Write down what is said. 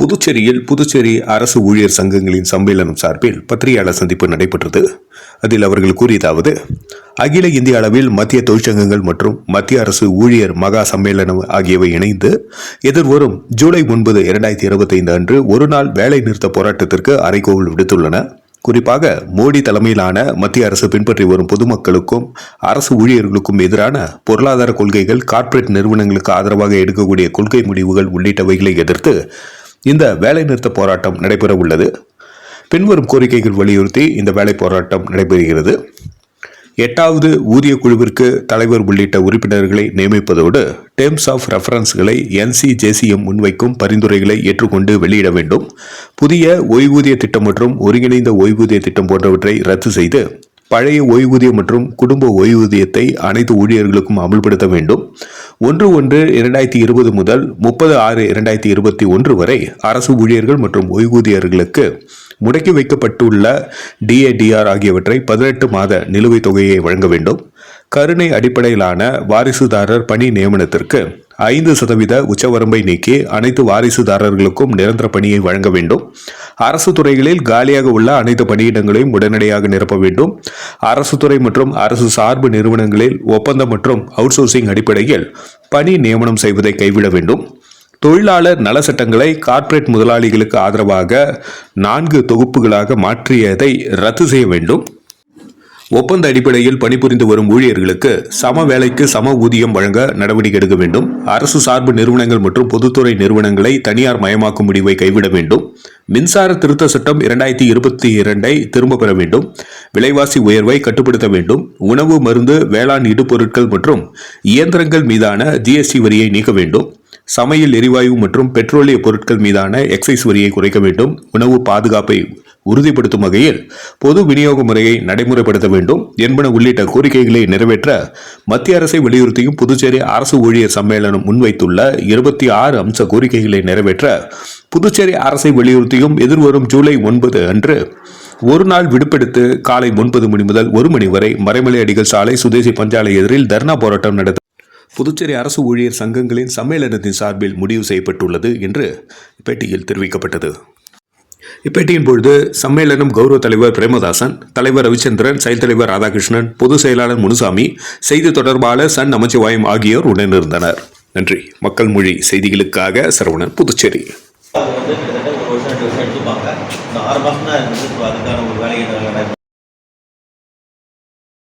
புதுச்சேரியில் புதுச்சேரி அரசு ஊழியர் சங்கங்களின் சம்மேளனம் சார்பில் பத்திரிகையாளர் சந்திப்பு நடைபெற்றது. அதில் அவர்கள் கூறியதாவது அகில இந்திய அளவில் மத்திய தொழிற்சங்கங்கள் மற்றும் மத்திய அரசு ஊழியர் மகா சம்மேளனம் ஆகியவை இணைந்து எதிர்வரும் ஜூலை ஒன்பது இரண்டாயிரத்தி இருபத்தைந்து அன்று ஒரு நாள் வேலை நிறுத்த போராட்டத்திற்கு அறைகோவல் விடுத்துள்ளன. குறிப்பாக மோடி தலைமையிலான மத்திய அரசு பின்பற்றி வரும் பொதுமக்களுக்கும் அரசு ஊழியர்களுக்கும் எதிரான பொருளாதார கொள்கைகள் கார்ப்பரேட் நிறுவனங்களுக்கு ஆதரவாக எடுக்கக்கூடிய கொள்கை முடிவுகள் உள்ளிட்டவைகளை எதிர்த்து இந்த வேலைநிறுத்த போராட்டம் நடைபெற உள்ளது. பின்வரும் கோரிக்கைகள் வலியுறுத்தி இந்த வேலை போராட்டம் நடைபெறுகிறது. எட்டாவது ஊதிய குழுவிற்கு தலைவர் உள்ளிட்ட உறுப்பினர்களை நியமிப்பதோடு டேர்ம்ஸ் ஆஃப் ரெஃபரன்ஸ்களை என்சிஜேசிஎம் முன்வைக்கும் பரிந்துரைகளை ஏற்றுக்கொண்டு வெளியிட வேண்டும். புதிய ஓய்வூதிய திட்டம் மற்றும் ஒருங்கிணைந்த ஓய்வூதிய திட்டம் போன்றவற்றை ரத்து செய்து பழைய ஓய்வூதியம் மற்றும் குடும்ப ஓய்வூதியத்தை அனைத்து ஊழியர்களுக்கும் அமல்படுத்த வேண்டும். ஒன்று ஒன்று இரண்டாயிரத்தி இருபது முதல் முப்பது ஆறு இரண்டாயிரத்தி இருபத்தி ஒன்று வரை அரசு ஊழியர்கள் மற்றும் ஓய்வூதியர்களுக்கு முடக்கி வைக்கப்பட்டுள்ள டிஏடிஆர் ஆகியவற்றை பதினெட்டு மாத நிலுவைத் தொகையை வழங்க வேண்டும். கருணை அடிப்படையிலான வாரிசுதாரர் பணி நியமனத்திற்கு ஐந்து சதவீத உச்சவரம்பை நீக்கி அனைத்து வாரிசுதாரர்களுக்கும் நிரந்தர பணியை வழங்க வேண்டும். அரசு துறைகளில் காலியாக உள்ள அனைத்து பணியிடங்களையும் உடனடியாக நிரப்ப வேண்டும். அரசு துறை மற்றும் அரசு சார்பு நிறுவனங்களில் ஒப்பந்தம் மற்றும் அவுட்சோர்சிங் அடிப்படையில் பணி நியமனம் செய்வதை கைவிட வேண்டும். தொழிலாளர் நல சட்டங்களை கார்ப்பரேட் முதலாளிகளுக்கு ஆதரவாக நான்கு தொகுப்புகளாக மாற்றியதை ரத்து செய்ய வேண்டும். ஒப்பந்த அடிப்படையில் பணிபுரிந்து வரும் ஊழியர்களுக்கு சம வேலைக்கு சம ஊதியம் வழங்க நடவடிக்கை எடுக்க வேண்டும். அரசு சார்பு நிறுவனங்கள் மற்றும் பொதுத்துறை நிறுவனங்களை தனியார் மயமாக்கும் முடிவை கைவிட வேண்டும். மின்சார திருத்த சட்டம் இரண்டாயிரத்தி இருபத்தி இரண்டை திரும்ப பெற வேண்டும். விலைவாசி உயர்வை கட்டுப்படுத்த வேண்டும். உணவு மருந்து வேளாண் இடுபொருட்கள் மற்றும் இயந்திரங்கள் மீதான ஜிஎஸ்டி வரியை நீக்க வேண்டும். சமையல் எரிவாயு மற்றும் பெட்ரோலிய பொருட்கள் மீதான எக்ஸைஸ் வரியை குறைக்க வேண்டும். உணவு பாதுகாப்பை உறுதிப்படுத்தும் வகையில் பொது விநியோக முறையை நடைமுறைப்படுத்த வேண்டும் என்பன உள்ளிட்ட கோரிக்கைகளை நிறைவேற்ற மத்திய அரசை வலியுறுத்தியும் புதுச்சேரி அரசு ஊழியர் சம்மேளனம் முன்வைத்துள்ள இருபத்தி ஆறு அம்ச கோரிக்கைகளை நிறைவேற்ற புதுச்சேரி அரசை வலியுறுத்தியும் எதிர்வரும் ஜூலை ஒன்பது அன்று ஒரு நாள் விடுப்பெடுத்து காலை ஒன்பது மணி முதல் ஒரு மணி வரை மறைமலை அடிகள் சாலை சுதேசி பஞ்சாலை எதிரில் தர்ணா போராட்டம் நடத்த புதுச்சேரி அரசு ஊழியர் சங்கங்களின் சம்மேளனத்தின் சார்பில் முடிவு செய்யப்பட்டுள்ளது என்று பேட்டியில் தெரிவிக்கப்பட்டது. இப்பேட்டியின் பொழுது சம்மேளனம் கௌரவ தலைவர் பிரேமதாசன் தலைவர் ரவிச்சந்திரன் செயல் தலைவர் ராதாகிருஷ்ணன் பொதுச் செயலாளர் முனுசாமி செய்தி தொடர்பாளர் சன் நமச்சிவாயம் ஆகியோர் உடனிருந்தனர் நன்றி. மக்கள் மொழி செய்திகளுக்காக சரவணன் புதுச்சேரி. ஒரு வருஷம் ரெண்டு வருஷம் எடுத்துப்பாங்க இந்த ஆறு மாதம் தான் அதுக்கான ஒரு